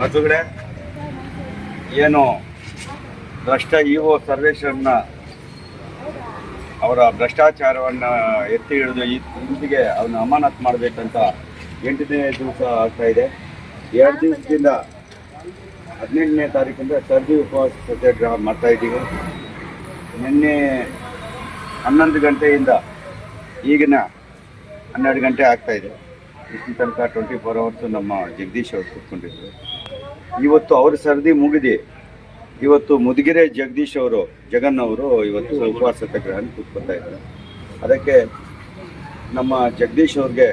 ಬಂಧುಗಳೇ ಏನು ಭ್ರಷ್ಟ ಇ ಒ ಸರ್ವೇಶ್ವರನ್ನ ಅವರ ಭ್ರಷ್ಟಾಚಾರವನ್ನ ಎತ್ತಿ ಹಿಡಿದು ಇಂದಿಗೆ ಅವನ್ನ ಅಮಾನತ್ ಮಾಡಬೇಕಂತ ಎಂಟನೇ ದಿವಸ ಆಗ್ತಾ ಇದೆ. ಎರಡು ದಿವಸದಿಂದ ಹದಿನೆಂಟನೇ ತಾರೀಕಿಂದ ಸರ್ದಿ ಉಪವಾಸ ಸತ್ಯಾಗ್ರಹ ಮಾಡ್ತಾ ಇದ್ದೀವಿ. ನಿನ್ನೆ ಹನ್ನೊಂದು ಗಂಟೆಯಿಂದ ಈಗಿನ ಹನ್ನೆರಡು ಗಂಟೆ ಆಗ್ತಾ ಇದೆ. ಇಷ್ಟು ತನಕ ಟ್ವೆಂಟಿ ಫೋರ್ ಅವರ್ಸು ನಮ್ಮ ಜಗದೀಶ್ ಅವರು ಕೂತ್ಕೊಂಡಿದ್ರು ಇವತ್ತು ಅವ್ರ ಸರದಿ ಮುಗಿದಿ. ಇವತ್ತು ಮುದುಗಿರೆ ಜಗದೀಶ್ ಅವರು ಜಗನ್ ಅವರು ಇವತ್ತು ಉಪವಾಸ ಸತ್ಯಾಗ್ರಹ ಕೂತ್ಕೊತಾ ಇದ್ದಾರೆ. ಅದಕ್ಕೆ ನಮ್ಮ ಜಗದೀಶ್ ಅವ್ರಿಗೆ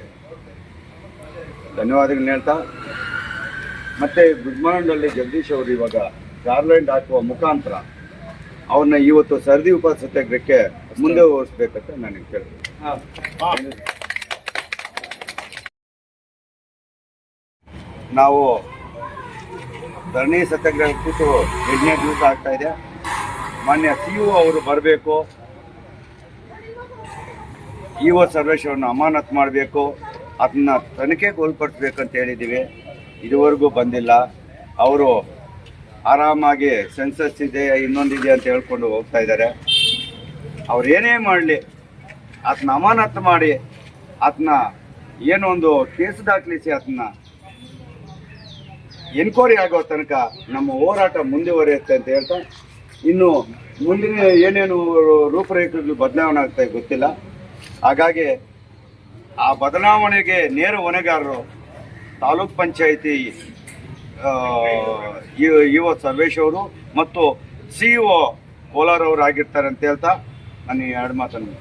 ಧನ್ಯವಾದಗಳನ್ನ ಹೇಳ್ತಾ ಮತ್ತೆ ಗುಡ್ಮಾಂಡಲ್ಲಿ ಜಗದೀಶ್ ಅವರು ಇವಾಗ ಗಾರ್ಲೆಂಡ್ ಹಾಕುವ ಮುಖಾಂತರ ಅವನ್ನ ಇವತ್ತು ಸರದಿ ಉಪವಾಸ ಸತ್ಯಾಗ್ರಹಕ್ಕೆ ಮುಂದೆ ಓಡಿಸ್ಬೇಕಂತ ನಾನು ಕೇಳ್ತೀನಿ ನಾವು ಧರಣಿ ಸತ್ಯಾಗ್ರಹ ಕೂತು ಎಂಟನೇ ದಿವಸ ಆಗ್ತಾ ಇದೆ. ಮಾನ್ಯ ಸಿ ಅವರು ಬರಬೇಕು. ಇ ಒ ಸರ್ವೇಶ್ವರನ್ನ ಅಮಾನತ್ ಮಾಡಬೇಕು. ಅದನ್ನ ತನಿಖೆಗೆ ಒಳಪಡಿಸ್ಬೇಕಂತ ಹೇಳಿದ್ದೀವಿ. ಇದುವರೆಗೂ ಬಂದಿಲ್ಲ. ಅವರು ಆರಾಮಾಗಿ ಸೆನ್ಸಸ್ ಇದೆ, ಇನ್ನೊಂದಿದೆ ಅಂತ ಹೇಳ್ಕೊಂಡು ಹೋಗ್ತಾ ಇದ್ದಾರೆ. ಅವ್ರು ಏನೇ ಮಾಡಲಿ ಅದನ್ನ ಅಮಾನತ್ ಮಾಡಿ ಅದನ್ನ ಏನೊಂದು ಕೇಸ್ ದಾಖಲಿಸಿ ಅದನ್ನ ಎನ್ಕ್ವೈರಿ ಆಗೋ ತನಕ ನಮ್ಮ ಹೋರಾಟ ಮುಂದುವರಿಯುತ್ತೆ ಅಂತ ಹೇಳ್ತಾ, ಇನ್ನು ಮುಂದಿನ ಏನೇನು ರೂಪರೇಖೆಗಳು ಬದಲಾವಣೆ ಆಗ್ತಾ ಗೊತ್ತಿಲ್ಲ ಹಾಗಾಗಿ ಆ ಬದಲಾವಣೆಗೆ ನೇರ ಹೊಣೆಗಾರರು ತಾಲೂಕ್ ಪಂಚಾಯಿತಿ ಯುವ ಸರ್ವೇಶ್ ಅವರು ಮತ್ತು ಸಿ ಇ ಒ ಅವರು ಆಗಿರ್ತಾರೆ ಅಂತ ಹೇಳ್ತಾ, ನಾನು ಎರಡು ಮಾತನ್ನು.